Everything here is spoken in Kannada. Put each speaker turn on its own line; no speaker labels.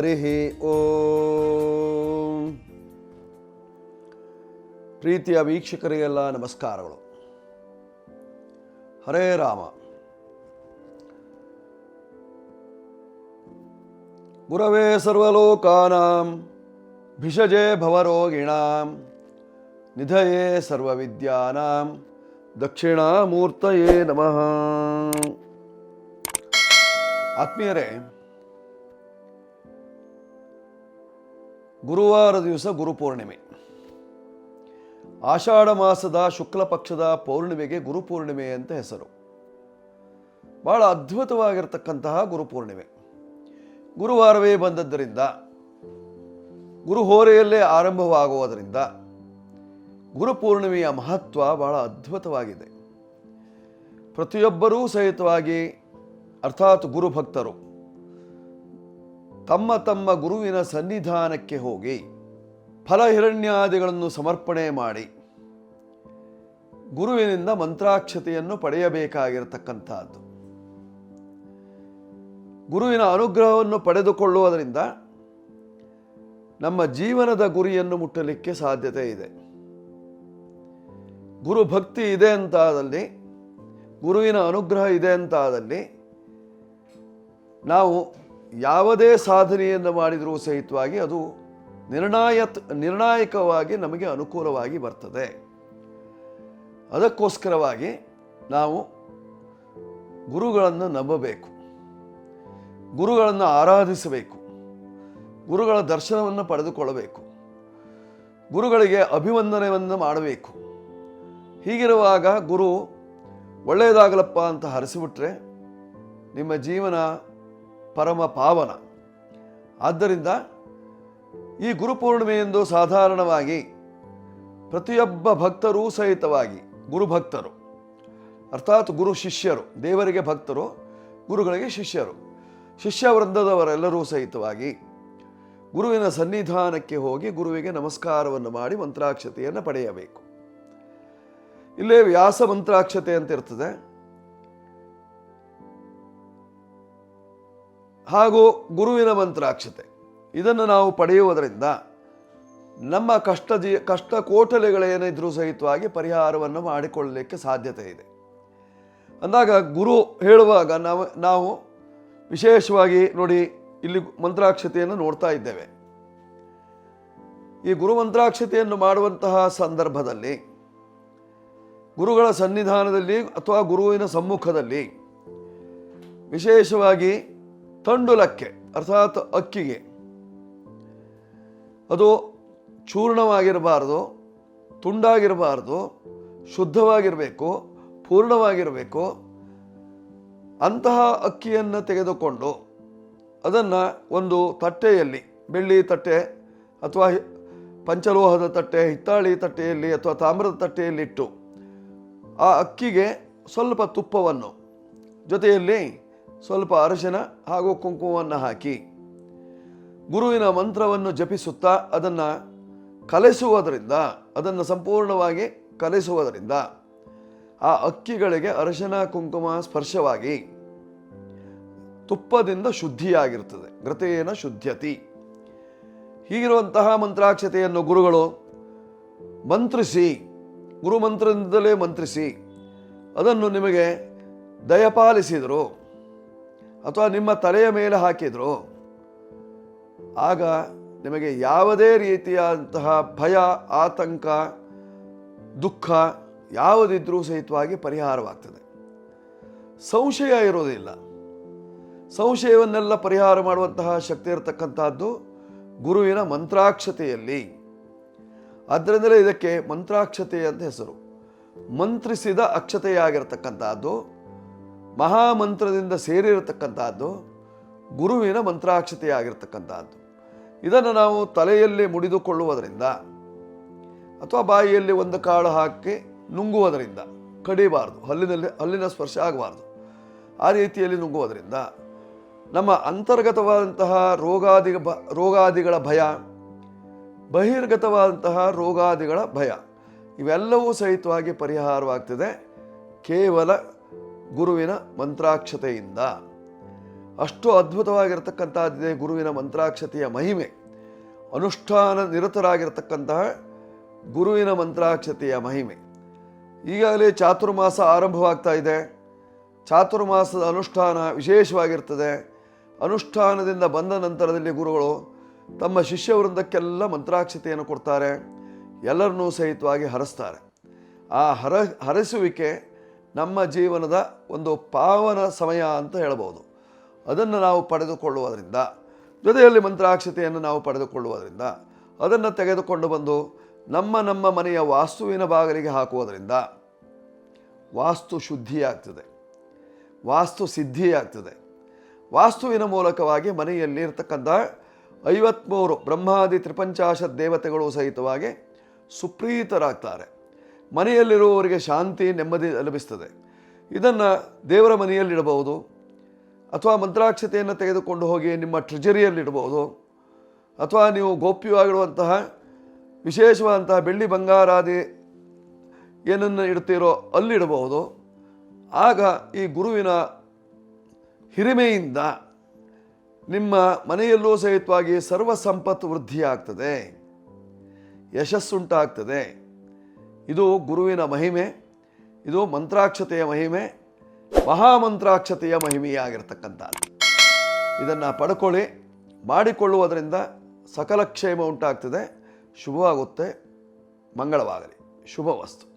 ಹರಿ ಓಂ ಪ್ರೀತಿಯ ವೀಕ್ಷಕರಿಗೆಲ್ಲ ನಮಸ್ಕಾರಗಳು ಹರೇ ರಾಮ ಗುರವೇ ಸರ್ವಲೋಕಾನಾಂ ಭಿಷಜೆ ಭವರೋಗಿಣಾಂ ನಿಧಯೇ ಸರ್ವವಿದ್ಯಾನಾಂ ದಕ್ಷಿಣಾಮೂರ್ತಯೇ ನಮಃ ಆತ್ಮೀಯರೇ ಗುರುವಾರ ದಿವಸ ಗುರುಪೂರ್ಣಿಮೆ ಆಷಾಢ ಮಾಸದ ಶುಕ್ಲ ಪಕ್ಷದ ಪೌರ್ಣಿಮೆಗೆ ಗುರುಪೂರ್ಣಿಮೆ ಅಂತ ಹೆಸರು. ಬಹಳ ಅದ್ಭುತವಾಗಿರ್ತಕ್ಕಂತಹ ಗುರುಪೂರ್ಣಿಮೆ ಗುರುವಾರವೇ ಬಂದದ್ದರಿಂದ ಗುರುಹೋರೆಯಲ್ಲೇ ಆರಂಭವಾಗುವುದರಿಂದ ಗುರುಪೂರ್ಣಿಮೆಯ ಮಹತ್ವ ಬಹಳ ಅದ್ಭುತವಾಗಿದೆ. ಪ್ರತಿಯೊಬ್ಬರೂ ಸಹಿತವಾಗಿ, ಅರ್ಥಾತ್ ಗುರುಭಕ್ತರು ತಮ್ಮ ತಮ್ಮ ಗುರುವಿನ ಸನ್ನಿಧಾನಕ್ಕೆ ಹೋಗಿ ಫಲಹಿರಣ್ಯಾದಿಗಳನ್ನು ಸಮರ್ಪಣೆ ಮಾಡಿ ಗುರುವಿನಿಂದ ಮಂತ್ರಾಕ್ಷತೆಯನ್ನು ಪಡೆಯಬೇಕಾಗಿರತಕ್ಕಂಥದ್ದು. ಗುರುವಿನ ಅನುಗ್ರಹವನ್ನು ಪಡೆದುಕೊಳ್ಳುವುದರಿಂದ ನಮ್ಮ ಜೀವನದ ಗುರಿಯನ್ನು ಮುಟ್ಟಲಿಕ್ಕೆ ಸಾಧ್ಯತೆ ಇದೆ. ಗುರು ಭಕ್ತಿ ಇದೆ ಅಂತಾದಲ್ಲಿ, ಗುರುವಿನ ಅನುಗ್ರಹ ಇದೆ ಅಂತಾದಲ್ಲಿ ನಾವು ಯಾವುದೇ ಸಾಧನೆಯನ್ನು ಮಾಡಿದರೂ ಸಹಿತವಾಗಿ ಅದು ನಿರ್ಣಾಯ ನಿರ್ಣಾಯಕವಾಗಿ ನಮಗೆ ಅನುಕೂಲವಾಗಿ ಬರ್ತದೆ. ಅದಕ್ಕೋಸ್ಕರವಾಗಿ ನಾವು ಗುರುಗಳನ್ನು ನಂಬಬೇಕು. ಗುರುಗಳನ್ನು ಆರಾಧಿಸಬೇಕು. ಗುರುಗಳ ದರ್ಶನವನ್ನು ಪಡೆದುಕೊಳ್ಳಬೇಕು. ಗುರುಗಳಿಗೆ ಅಭಿವಂದನೆಯನ್ನು ಮಾಡಬೇಕು. ಹೀಗಿರುವಾಗ ಗುರು ಒಳ್ಳೆಯದಾಗಲಪ್ಪ ಅಂತ ಹರಿಸಿಬಿಟ್ರೆ ನಿಮ್ಮ ಜೀವನ ಪರಮ ಪಾವನ. ಆದ್ದರಿಂದ ಈ ಗುರುಪೂರ್ಣಿಮೆಯೆಂದು ಸಾಧಾರಣವಾಗಿ ಪ್ರತಿಯೊಬ್ಬ ಭಕ್ತರೂ ಸಹಿತವಾಗಿ ಗುರುಭಕ್ತರು ಅರ್ಥಾತ್ ಗುರು ಶಿಷ್ಯರು, ದೇವರಿಗೆ ಭಕ್ತರು, ಗುರುಗಳಿಗೆ ಶಿಷ್ಯರು, ಶಿಷ್ಯ ವೃಂದದವರೆಲ್ಲರೂ ಸಹಿತವಾಗಿ ಗುರುವಿನ ಸನ್ನಿಧಾನಕ್ಕೆ ಹೋಗಿ ಗುರುವಿಗೆ ನಮಸ್ಕಾರವನ್ನು ಮಾಡಿ ಮಂತ್ರಾಕ್ಷತೆಯನ್ನು ಪಡೆಯಬೇಕು. ಇಲ್ಲೇ ವ್ಯಾಸ ಮಂತ್ರಾಕ್ಷತೆ ಅಂತ ಇರ್ತದೆ ಹಾಗೂ ಗುರುವಿನ ಮಂತ್ರಾಕ್ಷತೆ. ಇದನ್ನು ನಾವು ಪಡೆಯುವುದರಿಂದ ನಮ್ಮ ಕಷ್ಟ ಜೀ, ಕಷ್ಟ ಕೋಟಲೆಗಳೇನಿದ್ರೂ ಸಹಿತವಾಗಿ ಪರಿಹಾರವನ್ನು ಮಾಡಿಕೊಳ್ಳಲಿಕ್ಕೆ ಸಾಧ್ಯತೆ ಇದೆ. ಅಂದಾಗ ಗುರು ಹೇಳುವಾಗ ನಾವು ನಾವು ವಿಶೇಷವಾಗಿ ನೋಡಿ ಇಲ್ಲಿ ಮಂತ್ರಾಕ್ಷತೆಯನ್ನು ನೋಡ್ತಾ ಇದ್ದೇವೆ. ಈ ಗುರು ಮಂತ್ರಾಕ್ಷತೆಯನ್ನು ಮಾಡುವಂತಹ ಸಂದರ್ಭದಲ್ಲಿ ಗುರುಗಳ ಸನ್ನಿಧಾನದಲ್ಲಿ ಅಥವಾ ಗುರುವಿನ ಸಮ್ಮುಖದಲ್ಲಿ ವಿಶೇಷವಾಗಿ ತಂಡುಲಕ್ಕೆ, ಅರ್ಥಾತ್ ಅಕ್ಕಿಗೆ. ಅದು ಚೂರ್ಣವಾಗಿರಬಾರ್ದು, ತುಂಡಾಗಿರಬಾರ್ದು, ಶುದ್ಧವಾಗಿರಬೇಕು, ಪೂರ್ಣವಾಗಿರಬೇಕು. ಅಂತಹ ಅಕ್ಕಿಯನ್ನು ತೆಗೆದುಕೊಂಡು ಅದನ್ನು ಒಂದು ತಟ್ಟೆಯಲ್ಲಿ, ಬೆಳ್ಳಿ ತಟ್ಟೆ ಅಥವಾ ಪಂಚಲೋಹದ ತಟ್ಟೆ, ಹಿತ್ತಾಳಿ ತಟ್ಟೆಯಲ್ಲಿ ಅಥವಾ ತಾಮ್ರದ ತಟ್ಟೆಯಲ್ಲಿಟ್ಟು ಆ ಅಕ್ಕಿಗೆ ಸ್ವಲ್ಪ ತುಪ್ಪವನ್ನು ಜೊತೆಯಲ್ಲಿ ಸ್ವಲ್ಪ ಅರಶಿನ ಹಾಗೂ ಕುಂಕುಮವನ್ನು ಹಾಕಿ ಗುರುವಿನ ಮಂತ್ರವನ್ನು ಜಪಿಸುತ್ತಾ ಅದನ್ನು ಕಲಿಸುವುದರಿಂದ, ಅದನ್ನು ಸಂಪೂರ್ಣವಾಗಿ ಕಲಿಸುವುದರಿಂದ ಆ ಅಕ್ಕಿಗಳಿಗೆ ಅರಶಿನ, ಕುಂಕುಮ ಸ್ಪರ್ಶವಾಗಿ ತುಪ್ಪದಿಂದ ಶುದ್ಧಿಯಾಗಿರುತ್ತದೆ ಗ್ರತೇನ ಶುದ್ಧತಿ. ಹೀಗಿರುವಂತಹ ಮಂತ್ರಾಕ್ಷತೆಯನ್ನು ಗುರುಗಳು ಮಂತ್ರಿಸಿ, ಗುರುಮಂತ್ರದಿಂದಲೇ ಮಂತ್ರಿಸಿ ಅದನ್ನು ನಿಮಗೆ ದಯಪಾಲಿಸಿದರು. ಅಥವಾ ನಿಮ್ಮ ತಲೆಯ ಮೇಲೆ ಹಾಕಿದ್ರು, ಆಗ ನಿಮಗೆ ಯಾವುದೇ ರೀತಿಯಾದಂತಹ ಭಯ, ಆತಂಕ, ದುಃಖ ಯಾವುದಿದ್ರೂ ಸಹಿತವಾಗಿ ಪರಿಹಾರವಾಗ್ತದೆ. ಸಂಶಯ ಇರೋದಿಲ್ಲ ಸಂಶಯವನ್ನೆಲ್ಲ ಪರಿಹಾರ ಮಾಡುವಂತಹ ಶಕ್ತಿ ಇರತಕ್ಕಂಥದ್ದು ಗುರುವಿನ ಮಂತ್ರಾಕ್ಷತೆಯಲ್ಲಿ. ಆದ್ದರಿಂದಲೇ ಇದಕ್ಕೆ ಮಂತ್ರಾಕ್ಷತೆ ಅಂತ ಹೆಸರು. ಮಂತ್ರಿಸಿದ ಅಕ್ಷತೆಯಾಗಿರ್ತಕ್ಕಂಥದ್ದು ಮಹಾಮಂತ್ರದಿಂದ ಸೇರಿರತಕ್ಕಂಥದ್ದು ಗುರುವಿನ ಮಂತ್ರಾಕ್ಷತೆಯಾಗಿರ್ತಕ್ಕಂಥದ್ದು ಇದನ್ನು ನಾವು ತಲೆಯಲ್ಲಿ ಮುಡಿದುಕೊಳ್ಳುವುದರಿಂದ ಅಥವಾ ಬಾಯಿಯಲ್ಲಿ ಒಂದು ಕಾಳು ಹಾಕಿ ನುಂಗುವುದರಿಂದ ಕಡಿಬಾರ್ದು, ಹಲ್ಲಿನಲ್ಲಿ, ಹಲ್ಲಿನ ಸ್ಪರ್ಶ ಆಗಬಾರ್ದು. ಆ ರೀತಿಯಲ್ಲಿ ನುಂಗುವುದರಿಂದ ನಮ್ಮ ಅಂತರ್ಗತವಾದಂತಹ ರೋಗಾದಿ ಬ, ರೋಗಾದಿಗಳ ಭಯ, ಬಹಿರ್ಗತವಾದಂತಹ ರೋಗಾದಿಗಳ ಭಯ, ಇವೆಲ್ಲವೂ ಸಹಿತವಾಗಿ ಪರಿಹಾರವಾಗ್ತದೆ. ಕೇವಲ ಗುರುವಿನ ಮಂತ್ರಾಕ್ಷತೆಯಿಂದ. ಅಷ್ಟು ಅದ್ಭುತವಾಗಿರತಕ್ಕಂಥದ್ದಿದೆ ಗುರುವಿನ ಮಂತ್ರಾಕ್ಷತೆಯ ಮಹಿಮೆ. ಅನುಷ್ಠಾನ ನಿರತರಾಗಿರತಕ್ಕಂತಹ ಗುರುವಿನ ಮಂತ್ರಾಕ್ಷತೆಯ ಮಹಿಮೆ. ಈಗಾಗಲೇ ಚಾತುರ್ಮಾಸ ಆರಂಭವಾಗ್ತಾ ಇದೆ. ಚಾತುರ್ಮಾಸದ ಅನುಷ್ಠಾನ ವಿಶೇಷವಾಗಿರ್ತದೆ. ಅನುಷ್ಠಾನದಿಂದ ಬಂದ ನಂತರದಲ್ಲಿ ಗುರುಗಳು ತಮ್ಮ ಶಿಷ್ಯವೃಂದಕ್ಕೆಲ್ಲ ಮಂತ್ರಾಕ್ಷತೆಯನ್ನು ಕೊಡ್ತಾರೆ. ಎಲ್ಲರನ್ನೂ ಸಹಿತವಾಗಿ ಹರಸ್ತಾರೆ. ಆ ಹರ, ಹರಸುವಿಕೆ ನಮ್ಮ ಜೀವನದ ಒಂದು ಪಾವನ ಸಮಯ ಅಂತ ಹೇಳ್ಬೋದು ಅದನ್ನು ನಾವು ಪಡೆದುಕೊಳ್ಳುವುದರಿಂದ, ಜೊತೆಯಲ್ಲಿ ಮಂತ್ರಾಕ್ಷತೆಯನ್ನು ನಾವು ಪಡೆದುಕೊಳ್ಳುವುದರಿಂದ, ಅದನ್ನು ತೆಗೆದುಕೊಂಡು ಬಂದು ನಮ್ಮ ನಮ್ಮ ಮನೆಯ ವಾಸ್ತುವಿನ ಬಾಗಿಲಿಗೆ ಹಾಕುವುದರಿಂದ ವಾಸ್ತು ಶುದ್ಧಿಯಾಗ್ತದೆ. ವಾಸ್ತು ಸಿದ್ಧಿಯಾಗ್ತದೆ. ವಾಸ್ತುವಿನ ಮೂಲಕವಾಗಿ ಮನೆಯಲ್ಲಿ ಇರತಕ್ಕಂಥ ಐವತ್ತ್ಮೂರು ಬ್ರಹ್ಮಾದಿ ತ್ರಿಪಂಚಾಶತ್ ದೇವತೆಗಳು ಸಹಿತವಾಗಿ ಸುಪ್ರೀತರಾಗ್ತಾರೆ. ಮನೆಯಲ್ಲಿರುವವರಿಗೆ ಶಾಂತಿ, ನೆಮ್ಮದಿ ಲಭಿಸ್ತದೆ. ಇದನ್ನು ದೇವರ ಮನೆಯಲ್ಲಿಡಬಹುದು, ಅಥವಾ ಮಂತ್ರಾಕ್ಷತೆಯನ್ನು ತೆಗೆದುಕೊಂಡು ಹೋಗಿ ನಿಮ್ಮ ಟ್ರೆಜರಿಯಲ್ಲಿಡಬಹುದು, ಅಥವಾ ನೀವು ಗೋಪ್ಯವಾಗಿರುವಂತಹ ವಿಶೇಷವಾದಂತಹ ಬೆಳ್ಳಿ ಬಂಗಾರಾದಿ ಏನನ್ನು ಇಡ್ತೀರೋ ಅಲ್ಲಿಡಬಹುದು. ಆಗ ಈ ಗುರುವಿನ ಹಿರಿಮೆಯಿಂದ ನಿಮ್ಮ ಮನೆಯಲ್ಲೂ ಸಹಿತವಾಗಿ ಸರ್ವ ಸಂಪತ್ತು ವೃದ್ಧಿಯಾಗ್ತದೆ, ಯಶಸ್ಸುಂಟಾಗ್ತದೆ. ಇದು ಗುರುವಿನ ಮಹಿಮೆ, ಇದು ಮಂತ್ರಾಕ್ಷತೆಯ ಮಹಿಮೆ, ಮಹಾಮಂತ್ರಾಕ್ಷತೆಯ ಮಹಿಮೆಯಾಗಿರ್ತಕ್ಕಂಥದ್ದು. ಇದನ್ನು ಪಡ್ಕೊಳ್ಳಿ, ಮಾಡಿಕೊಳ್ಳುವುದರಿಂದ ಸಕಲ ಕ್ಷೇಮ ಉಂಟಾಗ್ತದೆ. ಶುಭವಾಗುತ್ತೆ. ಮಂಗಳವಾಗಲಿ. ಶುಭವಸ್ತು.